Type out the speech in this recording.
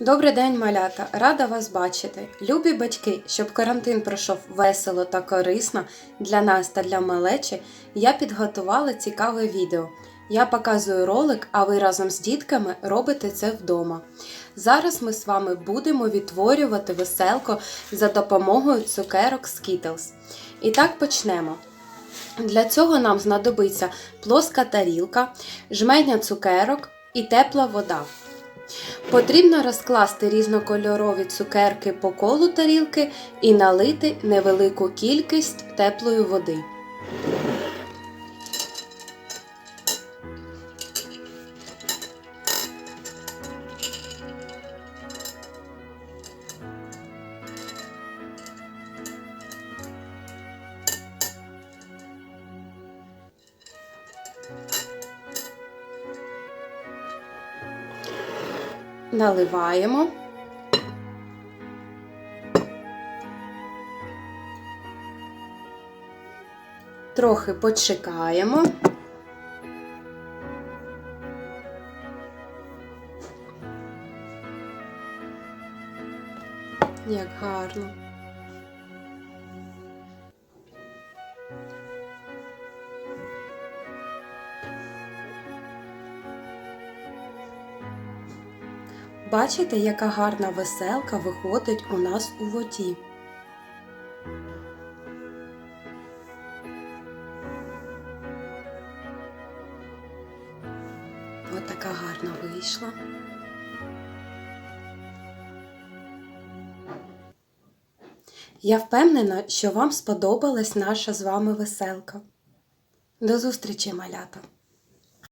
Добрий день, малята! Рада вас бачити. Любі батьки, щоб карантин пройшов весело та корисно для нас та для малечі, я підготувала цікаве відео. Я показую ролик, а ви разом з дітками робите це вдома. Зараз ми з вами будемо відтворювати веселко за допомогою цукерок Skittles. І так почнемо. Для цього нам знадобиться плоска тарілка, жменя цукерок і тепла вода. Потрібно розкласти різнокольорові цукерки по колу тарілки і налити невелику кількість теплої води. Наливаємо. Трохи почекаємо. Як гарно. Бачите, яка гарна веселка виходить у нас у воді. Ось така гарна вийшла. Я впевнена, що вам сподобалась наша з вами веселка. До зустрічі, малята!